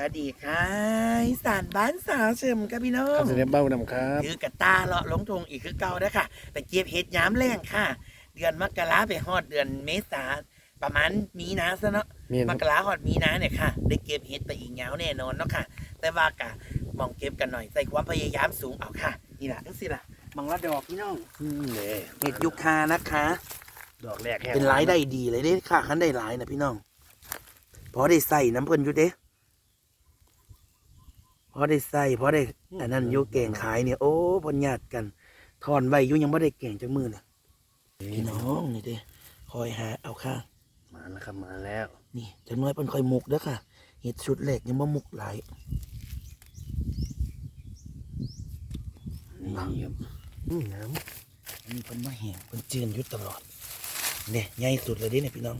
วัสดีค่ะอีสานบ้านสาวเฉิมกับพี่น้อครังบเสด็จเบ้านำครับถือกระตาเลาะลงทงอีกคือเก่าแล้วค่ะไปเก็บเห็ดย้ำแรงค่ะ เดือนมกราไปฮอดเดือนเมษาประมาณมีนาซะเนาะเมียนมกราฮอดมีนาเนี่ยค่ะ ได้เก็บเห็ดไปอีกยาวแน่นอนเนาะค่ะ แต่ว่ากะมองเก็บกันหน่อยใส่ความพยายามสูงเอาค่ะ นี่แหละทั้งสิล่ะมองละดอกพี่น้องอืมเด้เห็ดยุคานะคะ ดอกแรกแห้งเป็นรายได้ดีเลยเด้ค่ะคันได้หลายนะพี่น้องพอได้ใส่น้ำเพิ่นอยู่เด้พ อได้ใส่พอได้อันนั้นอยู่เก่งขายเนี่ยโอ้เพนญาติกันทอนไว้อยู่ยังไม่ได้เก่งจังมือเนี่ยพี่น้องนี่เด้คอยหาเอาค่ะมาแล้วครับมาแล้ว นี่จังน้อยเพิ่นคอยมุกเด้อค่ะเห็ดชุดแรกยังบ่มุกหลายนี่ครับอืมน้อันนี้เพิ่นมาแห้งเพิ่นจืนอยู่ตลอดเนี่ยใหญ่สุดเลยเด้เนี่ยพี่น้อง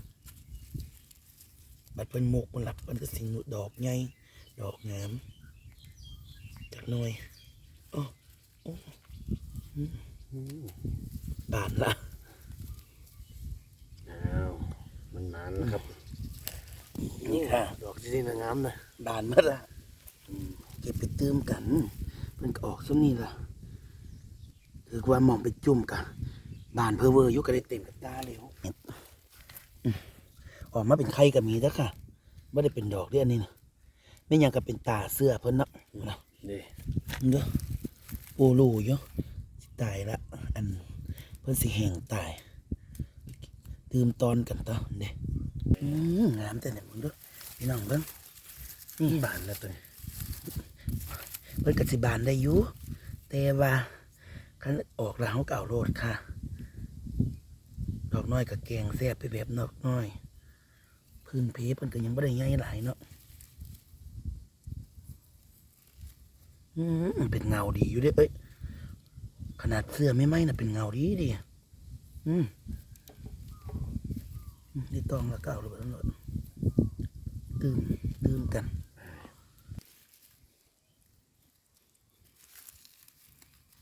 บัดเพิ่นมุกเพิ่นหลับเพิ่นก็สิงดอกใหญ่ดอกงามจัก หน่อยโอ้โอ้ำอืมบานละอ้าวมันนานแล้วครับนี่ค่ะดอกที่นี่นะงามนะบานมาละอืมเก็บไปเติมกันเพิ่นก็ออกซุนี่ล่ะถือว่าหมองไปจุ่มกันบานเพอเวอร์อยู่ก็ได้เต็มกับตาเลยอืมออกมาเป็นไข่ก็มีแล้วค่ะไม่ได้เป็นดอกเด้อันนี้นะไม่หยังก็เป็นตาเสื้อเพิ่นเนาะนะ เด้เด้อปูรูอยู่สิตายละ อันเพิ่อนสิแห้งตายตื่มตอนกันต่อเด้องามแต่เนี่ยมึงเด้อพี่น้องเบิ่งนี่บานแล้วตัวนี้เพิ่นกสิบานได้อยู่แต่ว่าคันออกแล้วเฮาเก็เอาโลดค่ะ ดอกน้อยก็แกงแซ่บไปแบบนอกน้อย พื้นเพเพิ่นก็ยังบ่ได้ใหญ่หลายเนาะอืม เป็นเงาดีอยู่ด้เอ้ย ขนาดเสื้อไม่ไหมน่ะเป็นเงาดีดีอืมนี่ต้องแล้วก็เอาเลยแล้วเนาะตื่มตื่มกัน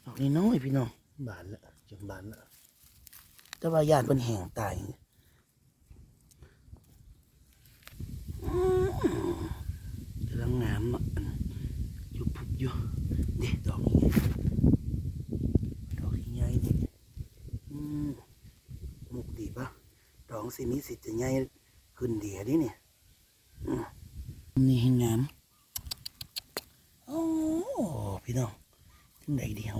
ดอกนี้น้อยพี่น้องบานแล้วจนบานแล้วแต่ว่าญาติเป็นแห่งตายกำลังงามอะ อยู่พุบอยู่เด็ดดอกนี้ไงดอกนี้ไงนี่อืมมุกดีปะดอกสิมีสิจะใหญ่ขึ้นเดียดิเนี่ยอืมนี่ให้งามโอ้พี่น้องถึงใดเดียว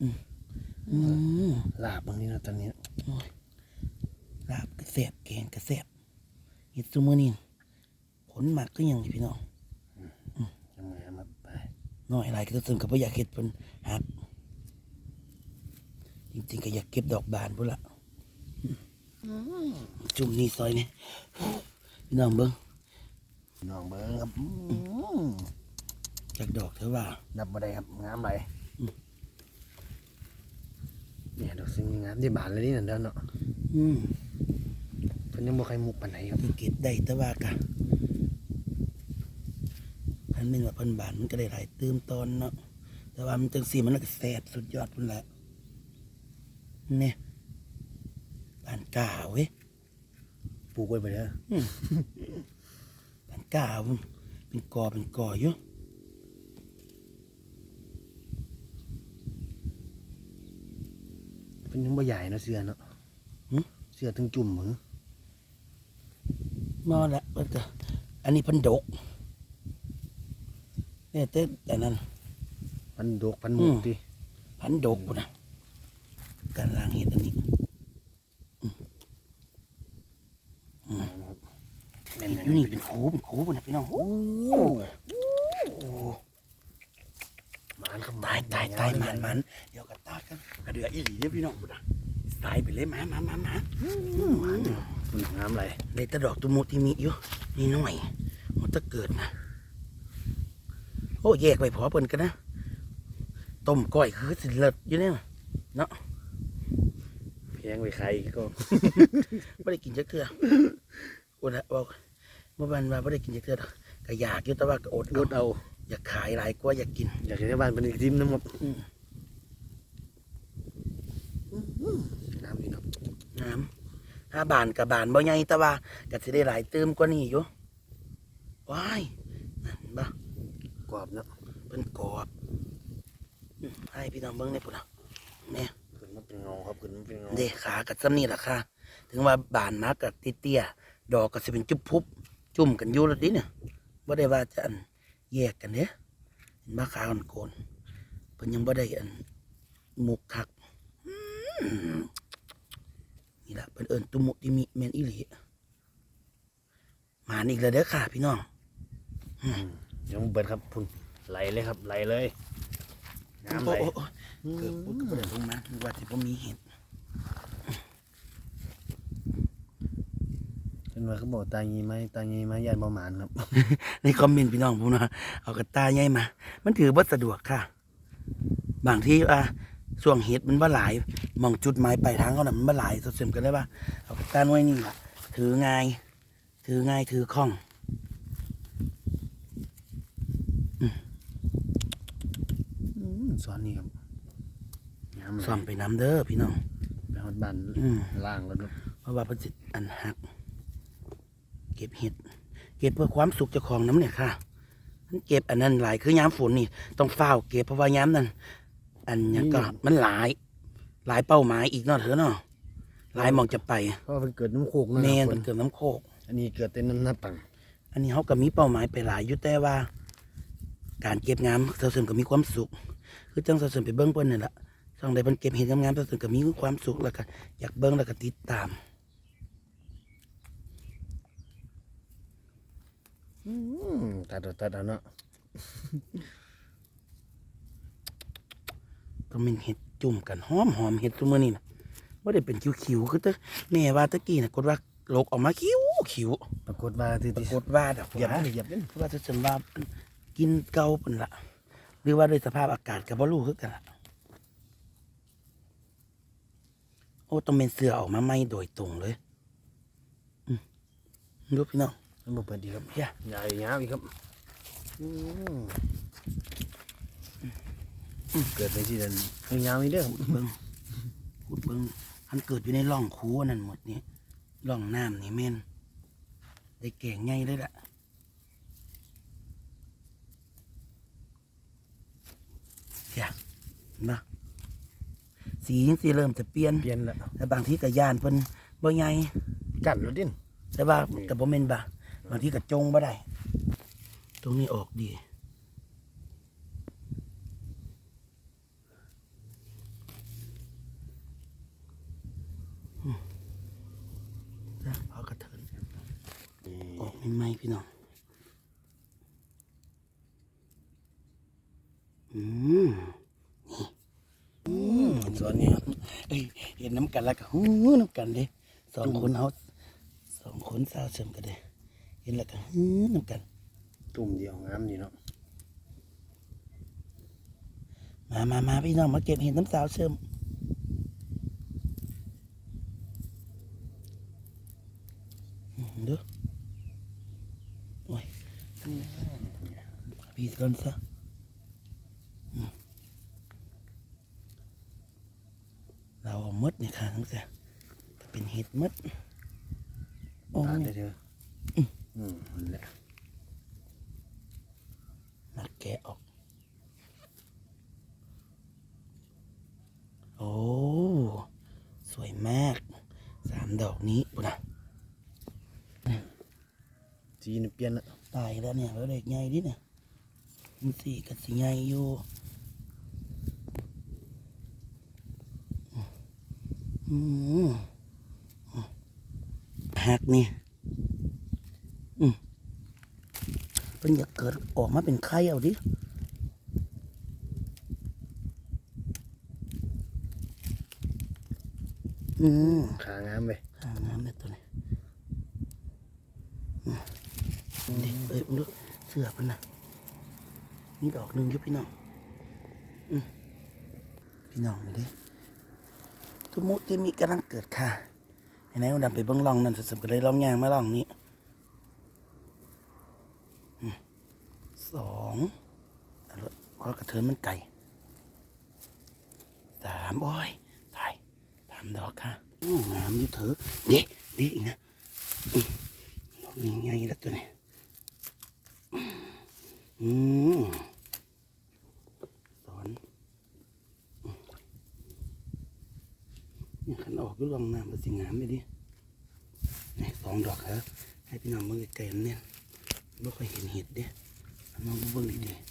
อืมลาบบางนี้นะตอนนี้ลาบกระแสบแกงกระแสบเห็ดซูมือนี่ ผลหมักก็ยังนี่พี่น้องยังไงมาไปน้อยหลายก็จะซึมกับว่าอยากเห็ดเพิ่นหักจริงๆก็อยากเก็บดอกบานพุ่นละจุ่มนี่ซอยนี่พี่น้องเบิ้งน้องเบิ้งครับอืมจากดอกเถอะว่านับมาได้ครับงามไหลอืมเนี่ยดอกสิ่งงามที่บานเลยนี่นั่นเด้อเนาะอืมเพิ่นยังบ่ใครมุกปานไหนครับที่เก็บได้แต่ว่ากะพันเป็นว่าเพันบานมันก็ได้หลายเติมตอนเนาะแต่ว่ามันจังสีมันก็แสบสุดยอดพุ่นละเนี่ยบานกาเว้ยปลูกไว้ไปเด้อบานกาพุ่นเป็นกอเป็นกออยู่เพิ่นยังบ่ใหญ่เนาะเสื้อเนาะเสื้อถึงจุ่มมือมอละมันก็อันนี้เพันดก เนี่ยแต่แต่นั้น พันดกพันหมุกอืม ดิพันดกพุ่นนะการล้างเห็ดอันนี้แม่นอยู่นี่เป็นคูเป็นคูพุ่นนะพี่น้องโอ้โหหมานครับตายตายตายมันมันเดี๋ยวก็ตากันกระเดืออีหลีเด้อพี่น้องบุดะตายไปเลยหมาหมาหมาหมาหมานมันงามไหลเลยแตะดอกตุมุที่มีอยู่นี่หน่อย มันจะเกิดนะ โอ้แยกไปพอเปิ่นกันนะต้มก้อยคือสิเลิศอยู่เนี่ยเนาะเพียงไปใครก็ไม่ได้กินจักเทื่ออดละบอกเมื่อวันมาไม่ได้กินจักเทื่อดอกก็อยากอยู่แต่ว่าก็อดรอดถเอา อยากขายหลายกว่าอยากกิน อยากให้บ้านเป็นอีกทีมนึงครับอืมน้ำพี่ครับน้ถ้าบานกับบานบ่ใหญ่แต่ว่าก็สิได้หลายเติมกว่านี้อยู่ว้ายนั่นบ่ กรอบเนาะเป็นกรอบอืมให้พี่น้องเบิ่งได้พุ่นน่ะแม่ขึ้นมาเป็นเงาครับขึ้นมาเป็นเงาเด้ขากับซ้ำนี่ล่ะค่ะ ถึงว่าบานมากับเตี้ยๆดอกก็สิเป็นจุ๊บพุบจุ่มกันอยู่แล้วดิเนี่ยบ่ได้ว่าจะอันแยกกันเด้เห็นบ่ขาอ่อนโกนเพิ่นยังบ่ได้อันหมุกคักอืมนี่ล่ะเพิ่นเอิ้นตุมุติมิแม่นอีหลีมาอีกแล้วเด้อค่ะ พี่น้องอืม ยังเบิดครับพุ่นไหลเลยครับไหลเลยน้ำไหลโอ้โอ้โอ้เกือบปุ๊บก็เดินลงมานึกว่าสิบ่มีเห็ดเป็นว่าเขาบอกตางีไหมตางีไหมยันประมาณครับ ในคอมเมนต์พี่น้องผมนะเอากระตาใหญ่มา มันถือว่าสะดวกค่ะ บางที่อะช่วงเห็ดมันว่าหลายมองจุดหมายปลายทางเขาน่ะมันว่าหลายสดเสมกันได้ว่าเอากระตาหน่วยนี่ล่ะถือง่าย ถือง่ายถือคล่อง อืมสอนนี่ครับน้ำไหล ซ่อมไปน้ำเด้อพี่น้องไปหอดบันอืมล่างแล้วครับเพราะว่าเพระจิตอันหัก เก็บเห็ด เก็บเพื่อความสุขเจ้าของน้ำเนี่ยค่ะมันเก็บอันนั้นหลายคือยามฝนนี่ต้องเฝ้าวเก็บเพราะว่ายามนั้น อันหยังก็มันหลาย หลายเป้าหมายอีกเนาะเถอะเนาะหลายหมองจะไปเพราะว่ามันเกิดน้ำโคกนะแม่นคมัรับนเกิดน้ำโคก อันนี้เกิดเต้นน้ำหน้าปังอันนี้เขาก็มีเป้าหมายไปหลายอยู่แต่ว่า การเก็บงามเสาเสริมก็มีความสุข คือจังเสาเสริมไปเบิ้งเพิ่นนี่แหละ ช่องใดเพิ่นเก็บเห็ดงามๆเสาเสริมก็มีความสุขแล้วก็อยากเบิ้งแล้วก็ติดตามอืมตัดเอาตัดเอาเนาะก็เป็นเห็ดจุ่มกันหอมหอมๆเห็ดตัวมือนี่นะว่าได้เป็นคิวๆคือแต่แม่ว่าตะกี้นะกดว่าโลกออกมาคิ้วคิวปรากฏว่าที่ปราที่กฏว่าดอกเหยียบว่าเหยียบเล่นว่าจะสมว่ากินเก่าเป็นละหรือว่าด้วยสภาพอากาศกับบ่รู้คือกันละ โอ้ต้องเป็นเสือออกมาไหมโดยตรงเลยอืมดูพี่น้องมันบ่เปิดดีครับอย่าใหญ่ยาวอีกครับอืมเกิดในที่เดินยาวอีกเด้อครับเบิ้งพูดเบิ้งอันเกิดอยู่ในร่องคูอันนั่นหมดนี่ร่องน้ำนี่แม่นได้เก่งไงเลยล่ะอย่าเห็นปะ สียังสีเริ่มจะเปลี่ยนเปลี่ยนแล้วแต่บางทีก็ย่านเพิ่นบ่ใหญ่กันแล้วดินแต่ว่าก็บ่แม่นบ่าบางทีก็จงบ่ได้ ตรงนี้ออกดีอืมนะเอากระเถินนี่ออกใหม่ๆพี่น้อง อืมนี่อืมสอน เนี่ยเอ้ยเห็นน้ำกันแล้วก็หูน้ำกันเด้สองคนเขาสองคนสาวเสริมกันเด้เห็นแล้วก็หูน้ำกัน ตุ่มเดียวงามดีเนาะมามามาพี่น้องมาเก็บเห็ดน้ำสาวเสริมอืมเด้อโอ้ยพี่ก่อนซะอืม เราเอามดนี่ค่ะทั้งแต่ก็เป็นเห็ดมดโอ้ตัดยได้เถอะอืมนั่นแหละมาแกะออก โอ้ สวยมาก สามดอกนี้ปุ่นนะสีนี่เปลี่ยนแล้วตายแล้วเนี่ยแล้วเด็กใหญ่ดิเนี่ยมันสี่กับสีใหญ่อยู่อืม หักนี่อืมเป็นอยากเกิดออกมาเป็นไข่เอาดิอืมขางามไปข้างน้ำเลยตัวนี้อืมเด็กเอ้ยมึงดูเสือมันนะนี่ดอกหนึ่งอยุบพี่น้องอืมพี่น้องนี่ดิ ทุกมุที่มีกำลังเกิดค่ะไอ้ไหนมันดำไปเบิ้งลองนั่นสุดๆก็เลยลองยางมาลองนี้สองเอกระเทินมันไก่สามโอ้ยตายสามดอกค่ะงามอยู่เถอะเด็กเด็กนะดอกนี้ไงล่ะตัวนี้อืมสอนอืมเนี่ ยขันออกก็ลองน้ำมาสิงามไปดินี่สองดอกครับให้พี่น้องเบิ่งไกลๆเนี่ยไม่ค่อยเห็นเห็ดเด้เอามองเบิ่งดีๆ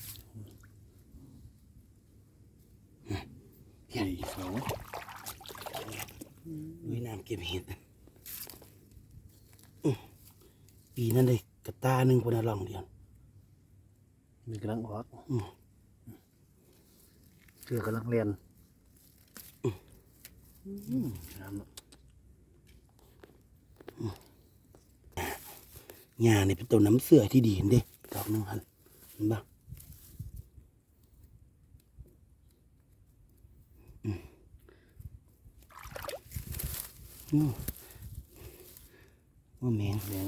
สี่สองลุยน้ำเก็บเห็ดอื้อปีนั้นเลยกระตาหนึ่งคนละลองเดียวมีกำลังออกอืมเชือกำลังเรียนน้ำเนาะ หญ้าเนี่ยเป็นต้นน้ำเสือที่ดีเห็นเด้ดอกหนึงหันเห็นปะอืมอืมว่าแมงแมง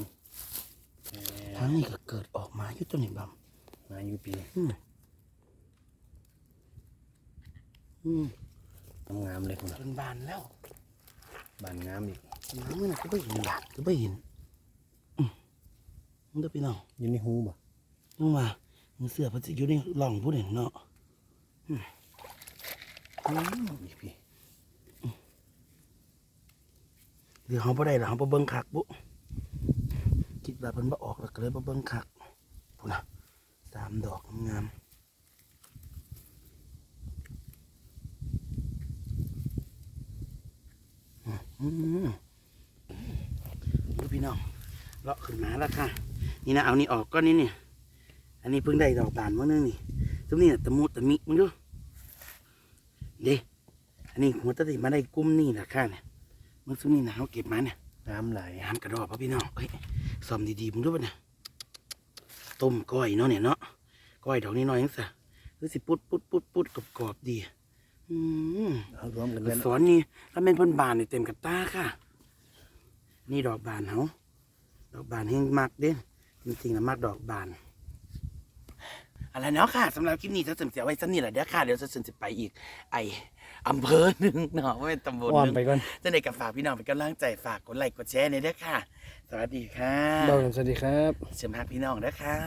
ทางนี้ก็เกิดออกมาอยู่ตัวนี้บัมมาอยู่ปีอืมอืม งามเลยคุณจนบานแล้ว บานงามอีกน้ำมันก็ไม่เห็นบานก็ไม่เห็นอืมมันก็พี่น้องอยู่ในหูบ่นึกว่ามันเสือเพระสิอยู่ในหล่องผู้เด่นเนาะนี่พี่เดี๋ยวเขาบ่ได้หรอเขาบ่เบิ่งคักบุคิดว่าเพิ่นบ่ออกแล้วก็เลยบ่เบิ่งคักพุ่นน่ะสามดอกงามๆอืมอืม ดูพี่น้องเลาะขึ้นมาแล้วค่ะ นี่นะเอานี่ออกก็นี่นี่อันนี้เพิ่งได้ดอกบานเมื่อนึงนี่ตรงนี้น่ตะมุตะมิมึงดูเด้อันนี้หัวตะติมาได้กุ้มนี่แหละค่ะเนี่ยมึงซุนี่นะเขาเก็บมาเนี่ยน้ำไหลน้ำกระดอกพ่อพี่น้องเอ้ยซอมดีๆมึงดูป่ะเนี่ยต้มก้อยเนาะเนี่ยเนาะก้อยดอกนี้น้อยยังสะคือสิปุดปุดปุดปุดกรอบกรอบๆดี อืมเอารวมกันกเลระยสอนนี่ถ้าเป็นเพ่นบานนี่เต็มกับตาค่ะ นี่ดอกบานเขาดอกบานแห้งมากเด้จริงๆนะมากดอกบานอะไรเนาะค่ะสำหรับคลิปนี้จะเสริมเสียไว้สักนิดแหละเดี๋ยวค่ะเดี๋ยวจะเสริมสิไปอีก ไออำเภอหนึ่งเนาะว่าเป็นตำบลอ้อมหนึ่งไปก่อนจะได้กับฝากพี่น้องเป็นกำลังใจฝากกดไลค์กดแชร์ในอยเด้อค่ะ สวัสดีค่ะเราสวัสดีครับเชิญพาพี่น้องเด้อค่ะ